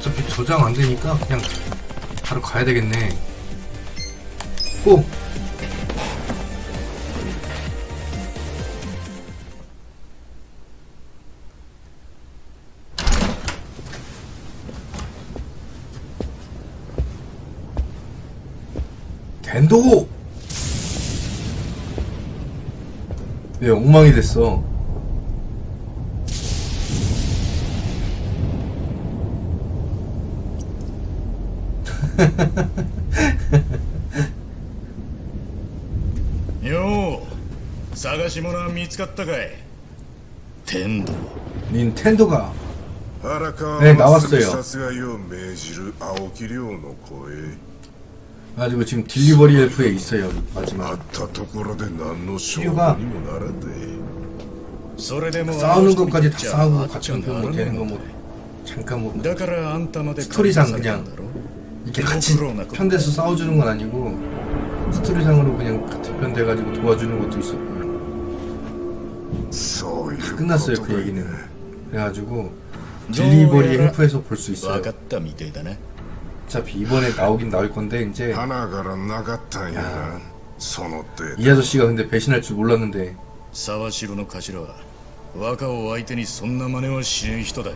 어차피 저장 안 되니까 그냥 바로 가야 되겠네. 고! 덴도! 왜 엉망이 됐어? よう探し物は見つかったかい天道 닌텐도가 荒川 네 真 나왔어요 澄殺害を命じる青木亮の声 가지고 지금 딜리버리 엘프에 있어요 あ 마지막 ったところで何の証拠 필요가 にもならんでそれでも 싸우는 것까지 다 じゃ 싸우고 あっちゃ 같은 な 경우 らねえ 되는 の 거 뭐 잠깐 뭐 だからあんたまで 스토리상 監視されたん 그냥 だろ 이렇게 같이 편돼서 싸워주는 건 아니고 스토리상으로 그냥 같은 편 돼가지고 도와주는 것도 있었고 そういうこ 끝났어요 と 그 だ 얘기는 그래가지고 どう 딜리버리 やら 헬프에서 볼 수 分 있어요 かったみてえだね 어차피 이번에 나오긴 나올 건데 이제 花からなかったんややなその程 이 아저씨가 근데 배신할 줄 몰랐는데 沢城の頭は若を相手にそんな真似はしねえ人だよ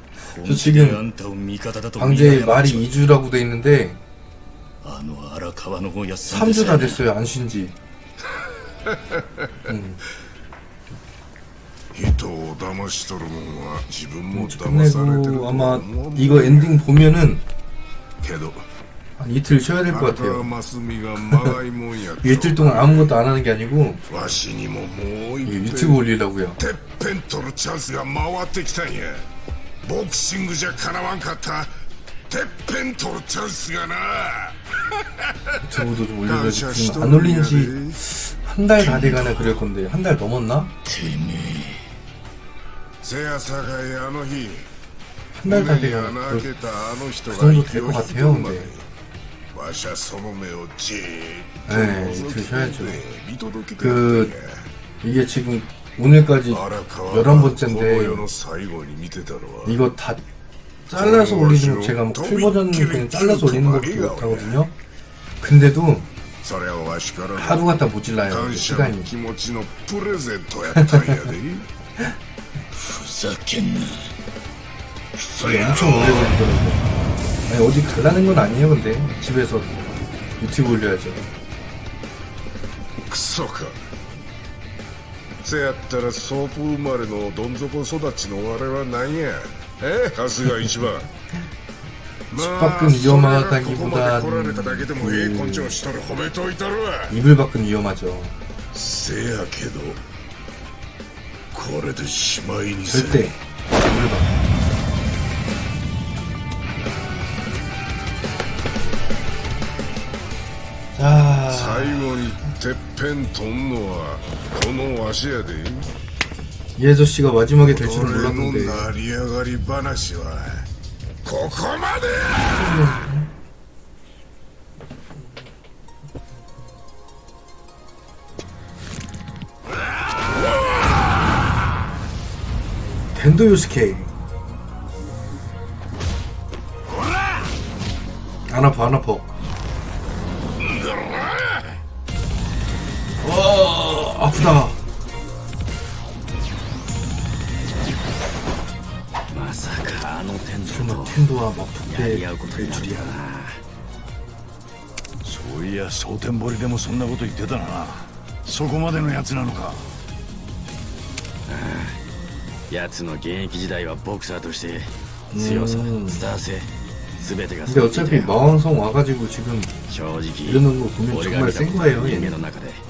本気 지금 であんたを味方だと見 방제의 誤っ 말이 ちまう 2주라고 돼 있는데 あの荒川のやつさん 3주 다 で 됐어요 안 쉰지 人を騙しとるもんは自分も騙されてる 끝내고 と 아마 思う 이거 엔딩 보면은 けど 한 이틀 쉬어야 될 것 荒川 같아요 真澄がまがいもんやと 이틀 동안 아무것도 안 하는 게 아니고 わしにももう 이 一 유튜브 遍 올리려고요 てっぺん取るチャンスが回ってきたんや ボクシングじゃかなわんかったてっぺん取るチャンスがな 유튜브도 좀 感 올려가지고 謝し 지금 と 안 るん 올린 や 지 で 한 달 다 돼가나 그럴 건데 한 달 넘었나? てめせやさかいあの日 한 달 다 胸に 돼가나 穴 그럴 開けたあの人 그 が 정도 息 될 を 것 引き取 같아요 るまで 근데 わしはその目をじーっと 네 覗 이틀 き 쉬어야죠 見届けて 그 이게 지금 오늘까지 荒川 열한 この 번째인데 世の最後に見てたのは 이거 다 잘라서 올리는 거 제가 뭐풀 버전 그냥 잘라서 올리는 것도 못하거든요 근데도 それはわしからの 하루 갖다 모질라요 感謝 시간이 の気持ちのプレゼントやったんやでふざけんな 이게 엄청 오래 걸리더라고요 아니 어디 갈라는 건 아니에요 근데 집에서 유튜브 올려야죠 クソか せやったらソープ生まれのどん底育ちの我は何やえ春日一番 밖은 위험하다기보단 ここまで来られただけでもええ根性しとる褒めといたるわ 이불 밖은 위험하죠 せやけどこれでしまいにせ 절대 이불 밖 자, 最後に てっぺんとんのはこのわしやで 이 아저씨가 마지막에 될 줄은 俺の 몰랐는데 成り上がり話はここまでや 덴도 요스케 안 아파 안 아파 와 아프다 まさかあの天井 설마 と 텐도와 막 や 붙게 り合うことに 될 なる 줄이야 とはなそういや蒼天堀でもそんなこと言ってたなそこまでのやつなのか奴の現役時代はボクサーとして強さうんスター性全てが 근데 揃っていた 어차피 よ 마왕성 와가지고 지금 正直 이러는 거 보면 俺が 정말 見た 센 ことある 거예요 人間 얘는 の中で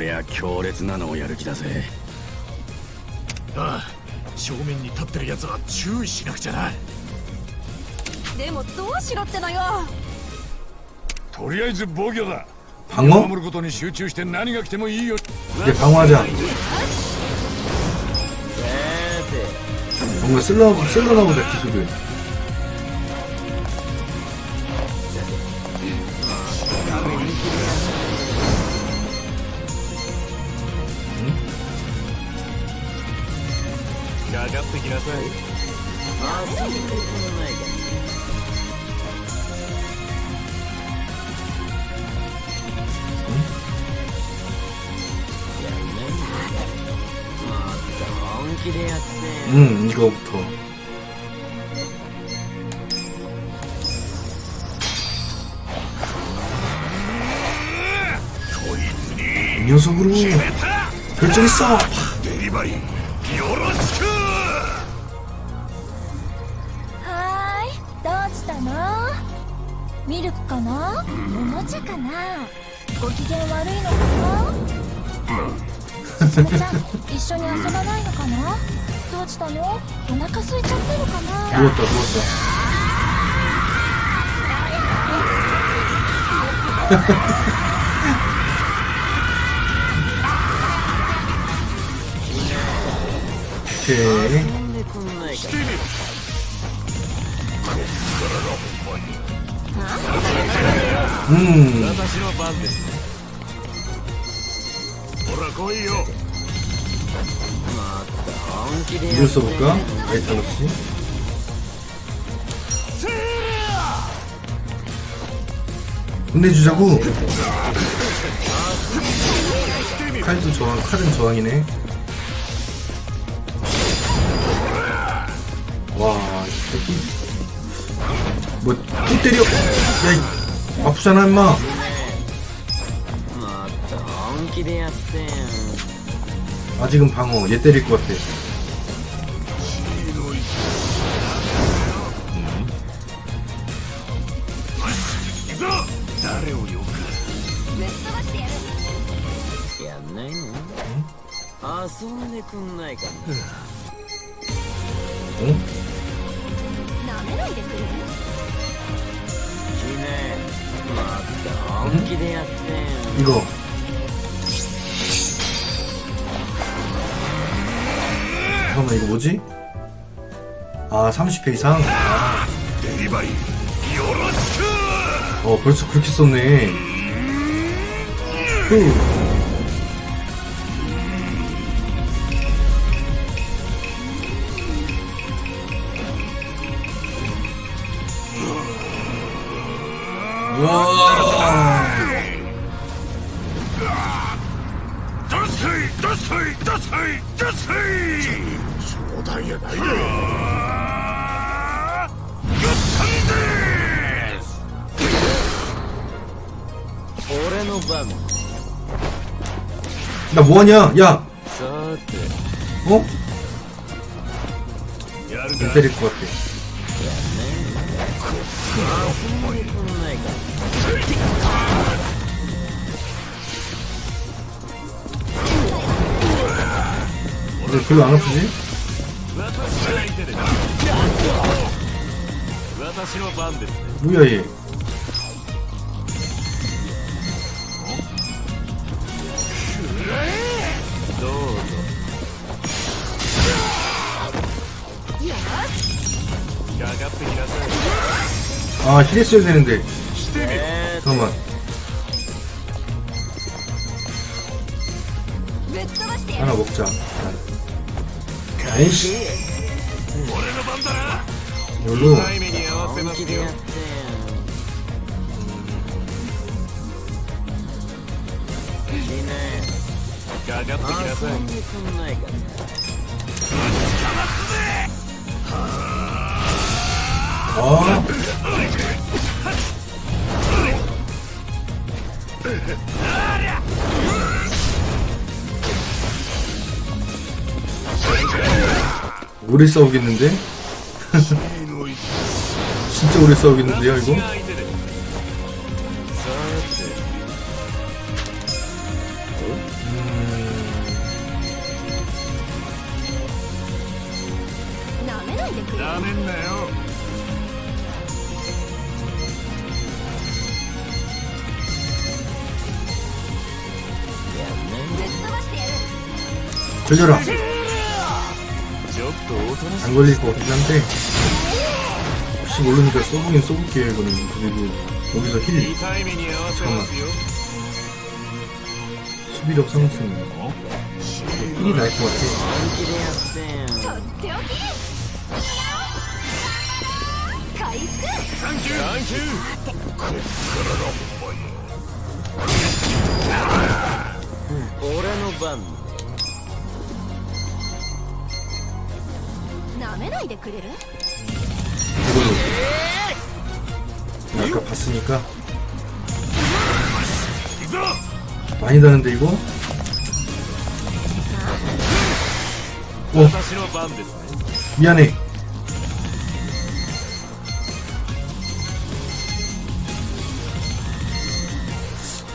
りゃ強烈なのをやる気だぜああ正面に立ってる奴は注意しなくちゃなでもどうしろってのよとりあえず防御だ 방어? 守ることに集中して何が来てもいいよ 이제 방어하자. さて 뭔가 쓸러, 쓸러나 보자, 기술을. 本気でやってん 응, 이거부터. 이 녀석으로 결정했어! デリバリーよろしくはーいどうしたのミルクかなおもちゃかなご機嫌悪いのかな ちゃん一緒に遊ばないのかな？どうしたの？お腹空いちゃってるかな？どうしたどうしたうん。私の番です。ほら来いよ。 이걸 써볼까? 에탄 없이 혼내주자고. 칼도 저항 칼은 저항이네. 와이 새끼. 뭐또 때려. 야 아프잖아 임마. 아직은 방어. 얘 때릴 것 같아. 遊んでくんないかな 응? 舐めないでくれるきねもっと本気でやってん 이거. 잠깐만, 이거 뭐지? 아, 30회 이상? デリバリーよろしく 어, 벌써 그렇게 썼네. 후. いどっさいどっさいどっさい冗談やないよよったんです俺の番 나 뭐하냐? 야, さて 어? やる 안 때릴 것 같아. 遊んでくんないか 왜 별로 안 아프지? 뭐야 얘 아, 힐 했어야 되는데. 잠깐만. 하나 먹자. 하나. 返し俺の番だよろっ 오래 싸우겠는데? 진짜 오래 싸우겠는데요 이거? 들려라 안 걸릴 것 같긴 한데 혹시 모르니까 써보긴 써볼게요 이거는. 그리고 여기서 힐. 잠깐만. 수비력 상승. 힐이 날 것 같아. 음. めないでくれる 이거는 아까 봤으니까 많이 다는데 이거? 어 私の番ですね 미안해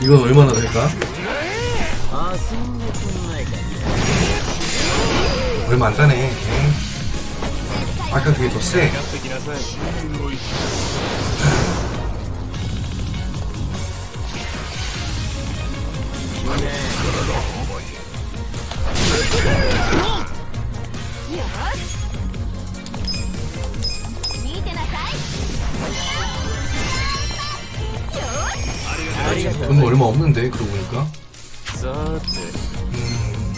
이건 얼마나 될까? 遊んでくんないか 얼마 안 다네 에이. 아까 그게 더 세. 돈 얼마 없는데 그러고 보니까 음.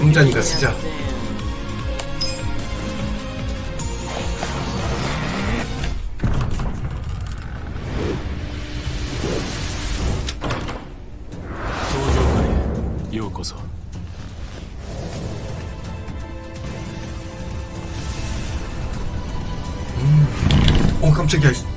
공자니까 쓰자. 음. 어, 깜짝이야.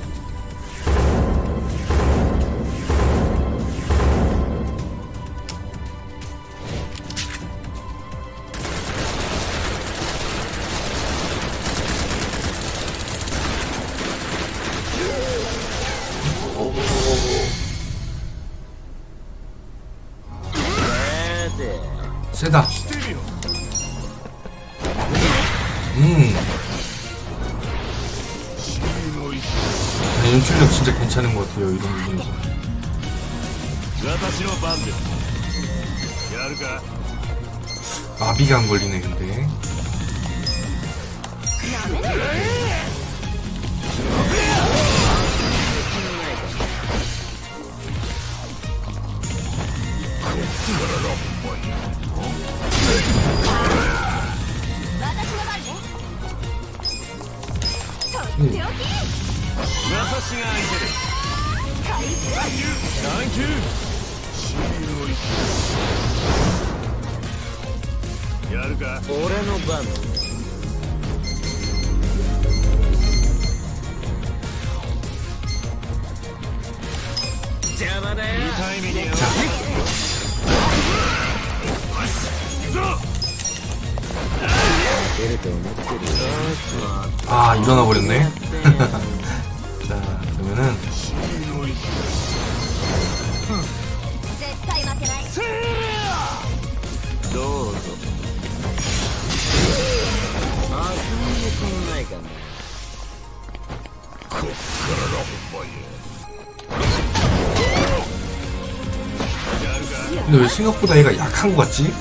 근데 왜 생각보다 얘가 약한 것 같지?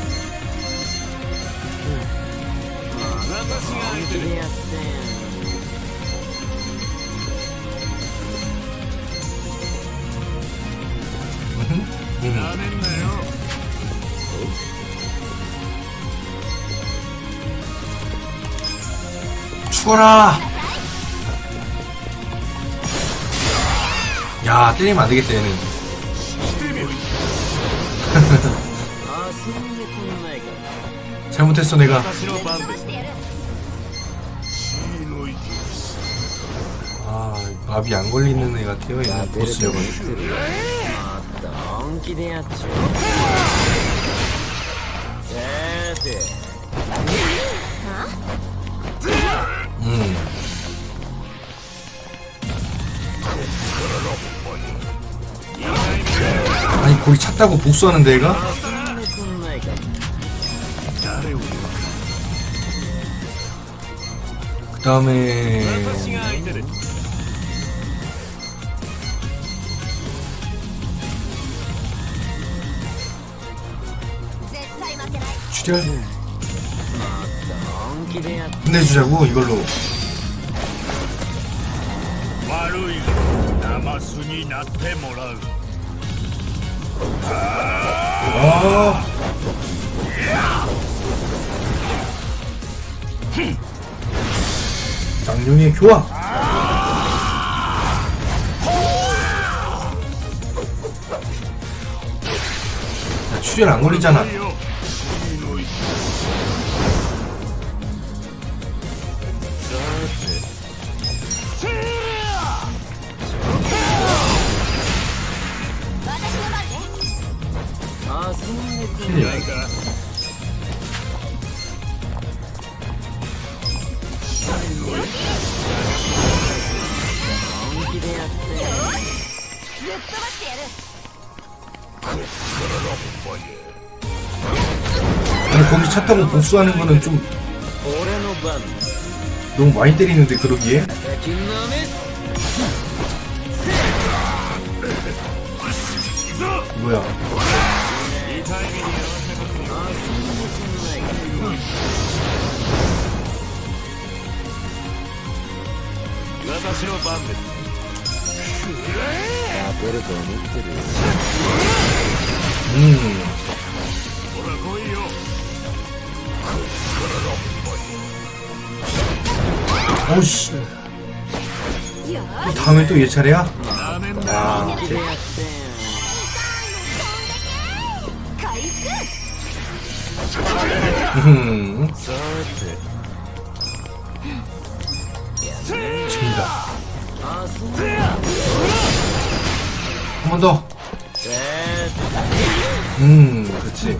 죽어라! 야, 때리면 안 되겠다, 얘는. 잘못했어, 내가. 아, 마비 안 걸리는 애 같아요, 얘는 보스력을. 음. 아니 거기 찾다고 복수하는 데가? 그 다음에 출혈 끝내주자고 이걸로 아. 쌍용의 교환. 야, 출혈 안 걸리잖아. 일단 복수하는 거는 좀 너무 많이 때리는데 그러기에? 뭐야? 음. 오씨 다음에 또 얘 차례야? 야 제... 음. 진다 한 번 더. 음, 그렇지.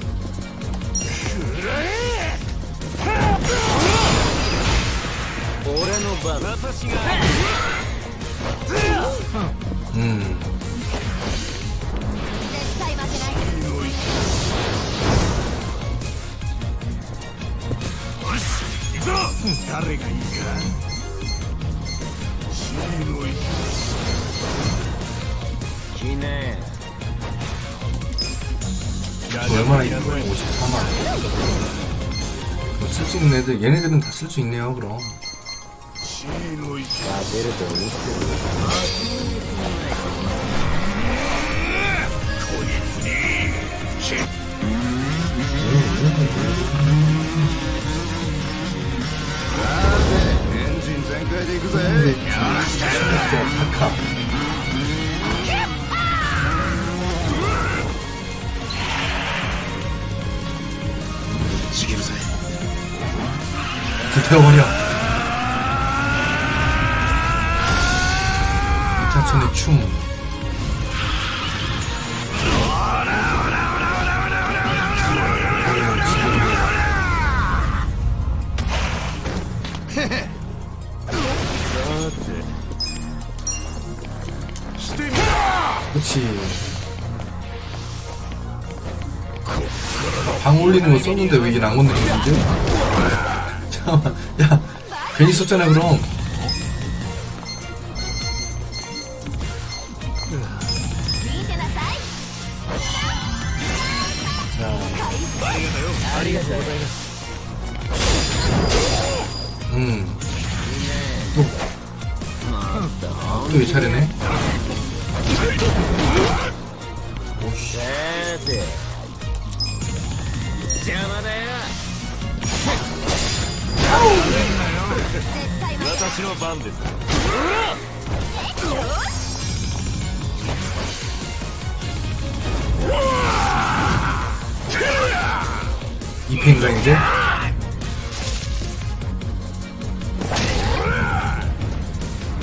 俺の番私が 음, 絶対負けない行くぞ誰がいいかき 얼마나 이쁘네 54만 뭐쓸수 있는 애들 얘네들은 다 쓸 수 있네요 그럼. 아 메르도 아, 네. 엔진 생까지 그새. 진짜. 착하 불태워버려. 장촌의 춤. 그치. 방 올리는 거 썼는데 왜 이게 난건 느낌인데? 괜히 썼잖아, 그럼. 음. 또, 또이 차례네. さて私の番です이패인가 이제?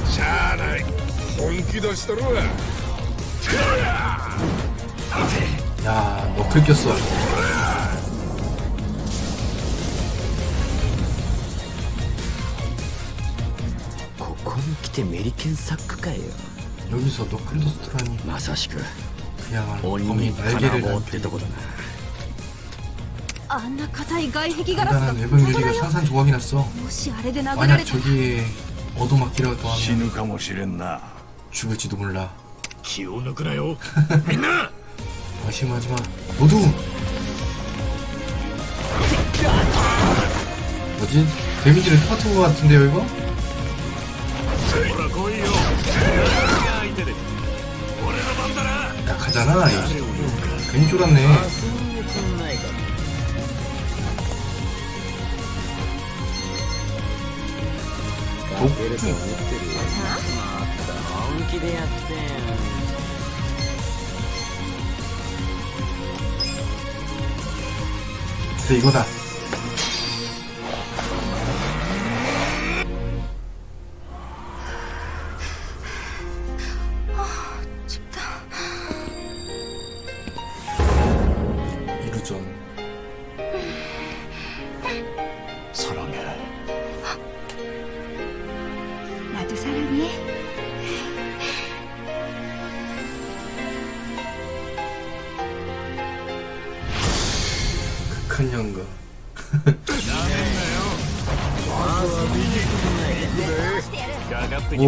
しゃあない本気出したろ 야, 너클 꼈어. てメリケンサックかよ 여기서 너클로스트라니 まさしく 그야말로 鬼 범이 に金 날개를 棒っ 단 てとこだなあんな硬い外壁ガラスが 대단한 외벽 유리가 산산조각이 났어 もしあれで殴ら 만약 れたら 저기에 얻어맞기라도 死 하면 ぬかもしれんな 죽을지도 몰라 気を抜くなよみんな 방심하지마 모두 뭐지? 데미지는 똑같은 것 같은데요 이거? 거잖아. 괜히 쫄았네. 독주. 네, 이거다.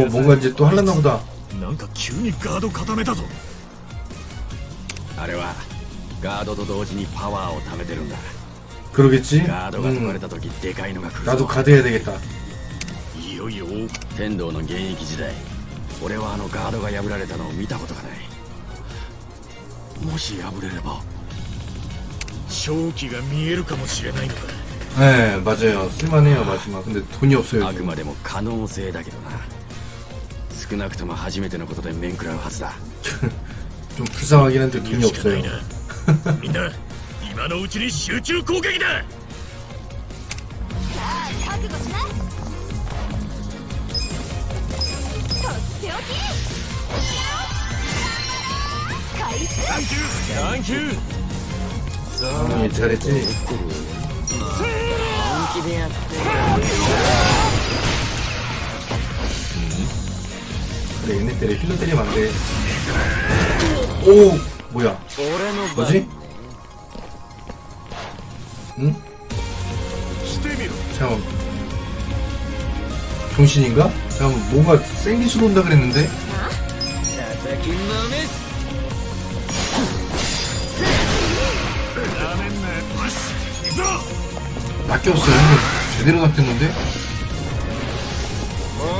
뭔가 이제 또 할라나 보다 なんか急にガード固めたぞあれはガードと同時にパワーを貯めてるんだ 그러겠지? ガードが解かれ 음, た時でかいのが来るぞ 나도 가드 해야 되겠다 いよいよ天道の現役時代俺はあのガードが破られたのを見たことがないもし破れれば勝機が見えるかもしれないのか 네 맞아요 쓸만해요 마지막 근데 돈이 없어요 あく 지금 までも可能性だけどな 少なくとも初めてのことで面食らうはずだ 좀 불쌍하긴 한데 見 돈이 るしかな 없어요 いなみんな今のうちに集中攻撃だ覚悟しなとっておき開始サンキューサンキュー 음, 잘했지? 本気でやって 돼. 얘네 때려 힐러 때리면 안 돼. 오 뭐야? 뭐지? 응? 잠깐 정신인가? 잠깐 뭔가 생기 수온다 그랬는데. 낚였어 제대로 낚였는데.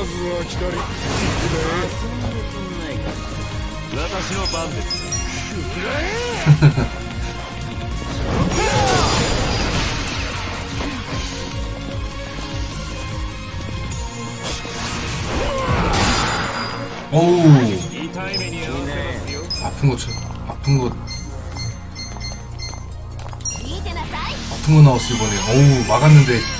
まずは左行く私の番です 어우 痛い目に遭わせますよ 아픈 거 쳐, 아픈 거 見てなさい 아픈 거 나왔어 이번에 어우 막았는데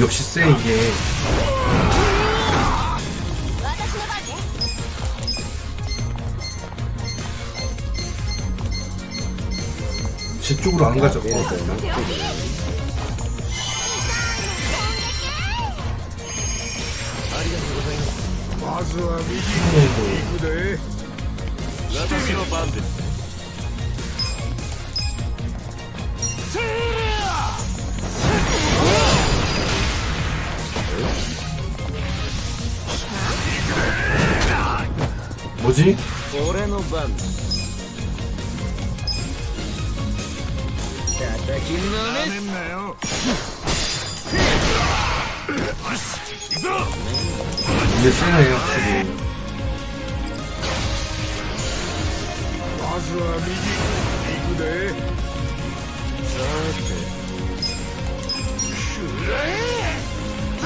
역시 쎄 이게. 제 쪽으로 안 가죠 어. 뭐지? 근데 세네요 확실히.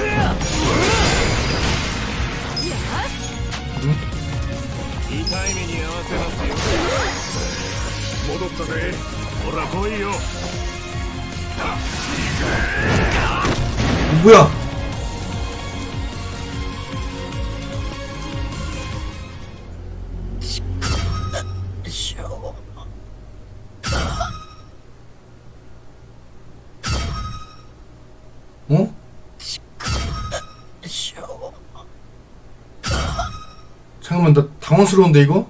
まずは右行くで痛い目に合わせますよ戻ったぜほら来いよ뭐 야? 당황스러운데 이거?